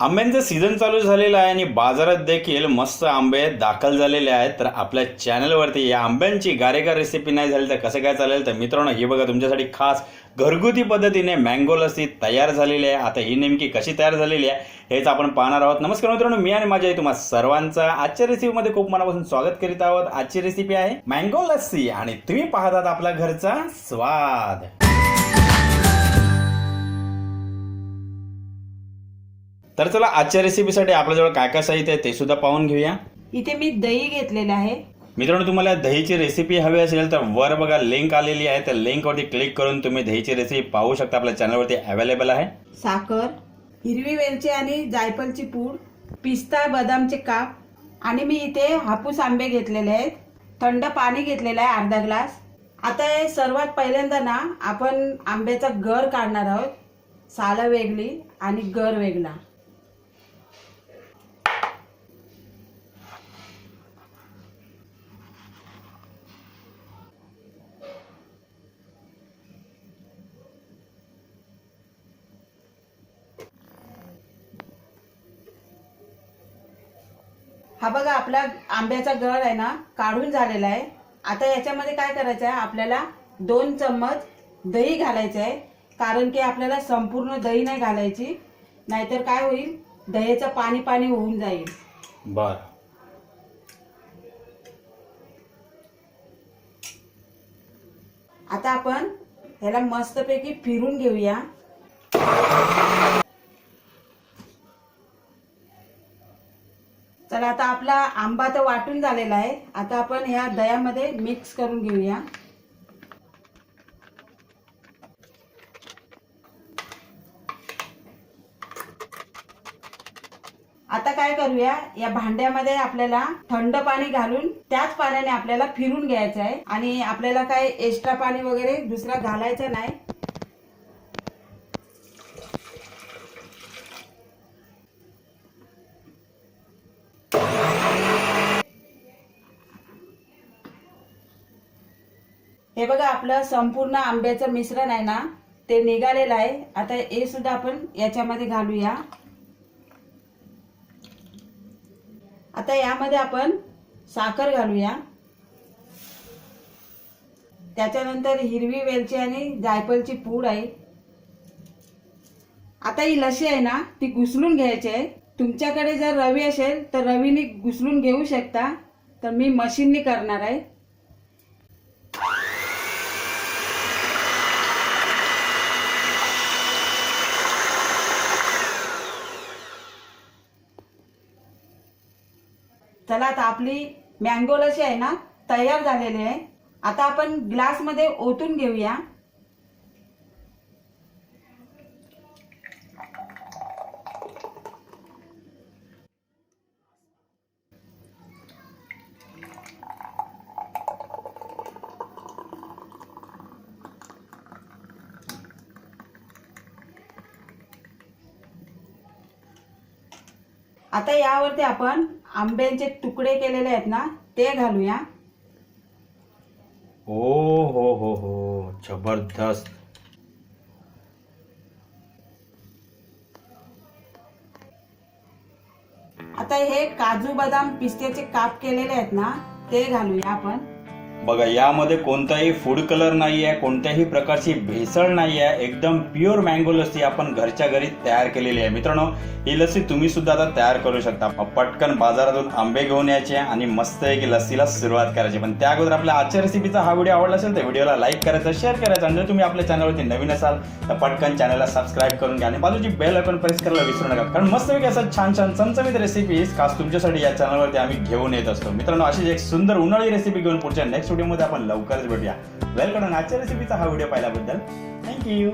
आंब्यांचं season चालू झालेलं आहे आणि बाजारात देखील मस्त आंबे दाखल झालेले आहेत. तर आपल्या चॅनलवरती या आंब्यांची गारेगार रेसिपी नाही झाली तर कसं काय चालेल? तर मित्रांनो ही बघा तुमच्यासाठी खास घरगुती पद्धतीने मँगो लस्सी तयार झालेली आहे. आता ही नेमकी कशी तयार झालेली आहे हेच आपण पाहणार आहोत. नमस्कार मित्रांनो मी आणि माझ्या तुम्हा सर्वांचं आजच्या रेसिपीमध्ये खूप मनापासून स्वागत करीत आहोत. आजची रेसिपी आहे मँगो लस्सी आणि तुम्ही पाहतात आपला घरचा स्वाद. तर चला आजच्या रेसिपीसाठी आपल्याजवळ काय काय साहित्य आहे ते सुद्धा पाहून घेऊया. इथे मी दही घेतलेलं आहे. मित्रांनो तुम्हाला दहीची रेसिपी हवी असेल तर वर बघा लिंक आलेली आहे. त्या लिंकवरती क्लिक करून तुम्ही दहीची रेसिपी पाहू शकता. आपल्या चॅनलवरती अवेलेबल आहे. साखर हिरवी वेलची आणि जायफळची पूड पिस्ता बदामचे काप आणि मी इथे हापूस आंबे घेतलेले आहेत. थंड पाणी घेतलेलं आहे अर्धा ग्लास. आता हे सर्वात पहिल्यांदा ना आपण आंब्याचा गर काढणार आहोत. सालं वेगळी आणि गर वेगळा. हा बघा आपला आंब्याचा गर आहे ना काढून झालेला आहे. आता याच्यामध्ये काय करायचं आहे आपल्याला दोन चम्मच दही घालायचं आहे कारण की आपल्याला संपूर्ण दही नाही घालायची. नाहीतर काय होईल? दह्याचं पाणी पाणी होऊन जाईल. बर. आता आपण ह्याला मस्तपैकी फिरून घेऊया. चला आता आपला आंबा तर वाटून झालेला आहे. आता आपण ह्या दह्यामध्ये मिक्स करून घेऊया. आता काय करूया? या भांड्यामध्ये आपल्याला थंड पाणी घालून त्याच पाण्याने आपल्याला फिरून घ्यायचं आहे. आणि आपल्याला काय एक्स्ट्रा पाणी वगैरे दुसरा घालायचं नाही. हे बघा आपलं संपूर्ण आंब्याचं मिश्रण आहे ना ते निघालेलं आहे. आता हे सुद्धा आपण याच्यामध्ये घालूया. आता यामध्ये आपण साखर घालूया. त्याच्यानंतर हिरवी वेलची आणि जायफळची पूड आहे. आता ही लशी आहे ना ती घुसळून घ्यायची आहे. तुमच्याकडे जर रवी असेल तर रवीने घुसळून घेऊ शकता. तर मी मशीननी करणार आहे. चला आता आपली मँगो लशी आहे ना तयार झालेली आहे. आता आपण ग्लासमध्ये ओतून घेऊया. आता यावरती आपण आंब्यांचे तुकडे केलेले आहेत ना ते घालूया. ओ हो हो हो जबरदस्त. आता हे काजू बदाम पिस्त्याचे काप केलेले आहेत ना ते घालूया आपण. बघा यामध्ये कोणताही फूड कलर नाही आहे कोणत्याही प्रकारची भेसळ नाही आहे एकदम प्युअर मँगो लस्सी आपण घरच्या घरी तयार केलेली आहे. मित्रांनो ही लस्सी तुम्ही सुद्धा आता तयार करू शकता. पटकन बाजारातून आंबे घेऊन यायचे आणि मस्त की लस्सीला सुरुवात करायची. पण त्या अगोदर आपल्या आजच्या रेसिपीचा हा व्हिडिओ आवडला असेल तर व्हिडिओला लाईक करायचा शेअर करायचा. आणि जर तुम्ही आपल्या चॅनलवरती नवीन असाल तर पटकन चॅनलला सबस्क्राईब करून घ्या. आणि बाजूची बेल आयकॉन प्रेस करायला विसरू नका. कारण मस्तपैकी असं छान छान चमचमीत रेसिपीज खास तुमच्यासाठी या चॅनलवरती आम्ही घेऊन येत असतो. मित्रांनो अशीच एक सुंदर उन्हाळी रेसिपी घेऊन पुढच्या नेक्स्ट व्हिडिओमध्ये आपण लवकरच भेटूया. वेलकम आजच्या रेसिपीचा हा व्हिडिओ पाहिल्याबद्दल थँक्यू